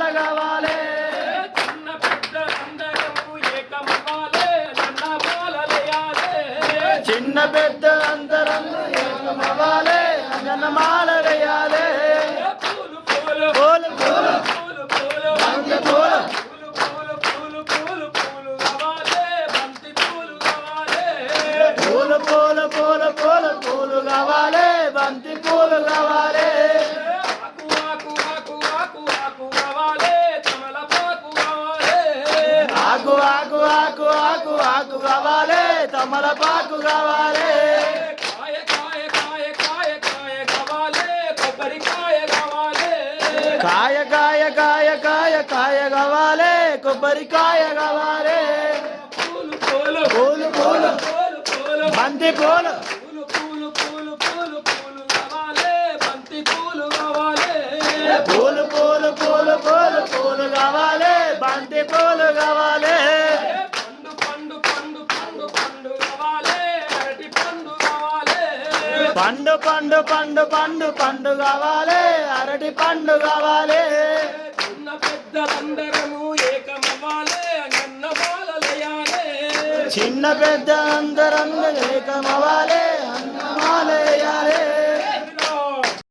కావాలి. చిన్న పెద్ద అందరము ఏకమవ్వాలే. నన్న మాలలేయాలే చిన్న పెద్ద అందరం ఏకమవ్వాలి. అన్నమాల వేయాలి పూలు పూలు పూలు పూలు. పూలు పూలు బంతి పూలు పూలు పూలు పూలు పూలు కావాలే. బంతి పూలు కావాలే. పూలు పూలు పూలు పూలు పూలు కావాలి. బంతి పూలు కావాలి. ఆకు ఆకు ఆకు ఆకు ఆకు కావాలి. తమలపాకు కావాలి. కాయ కాయ కాయ కాయ కాయ కావాలే. కొబ్బరికాయ కావాలే. పూలు పూలు. పూలు పూలు. పూలు పూలు. బంతి పూలు. పూలు పూలు పూలు పూలు పూలు కావాలే. బంతి పూలు కావాలే. పూలు పూలు పూలు పూలు పూలు కావాలి. బంతి పూలు కావాలి. పండు పండు పండు పండు పండు కావాలి. అరటి పండు కావాలి. చిన్న పెద్దలందరము ఏకమవ్వాలే. అన్న మాలలేయాలే చిన్న పెద్ద అందరం ఏకమవ్వాలి.